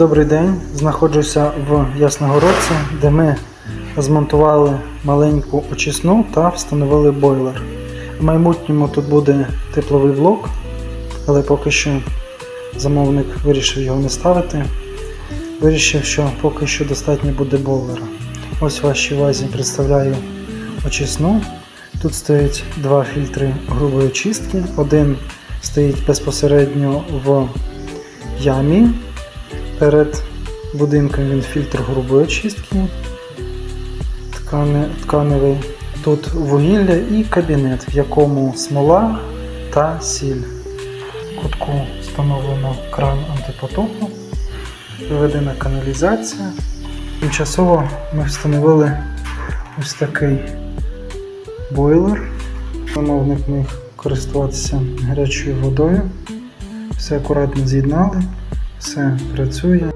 Добрий день, знаходжуся в Ясногородці, де ми змонтували маленьку очисну та встановили бойлер. В майбутньому тут буде тепловий блок, але поки що замовник вирішив його не ставити. Вирішив, що поки що достатньо буде бойлера. Ось в вашій увазі представляю очисну. Тут стоять два фільтри грубої очистки. Один стоїть безпосередньо в ямі. Перед будинком він фільтр грубої очистки тканевий. Тут вугілля і кабінет, в якому смола та сіль. В кутку встановлено кран антипотопу, виведена каналізація. Тимчасово ми встановили ось такий бойлер. Замовник міг користуватися гарячою водою. Все акуратно з'єднали, все працює.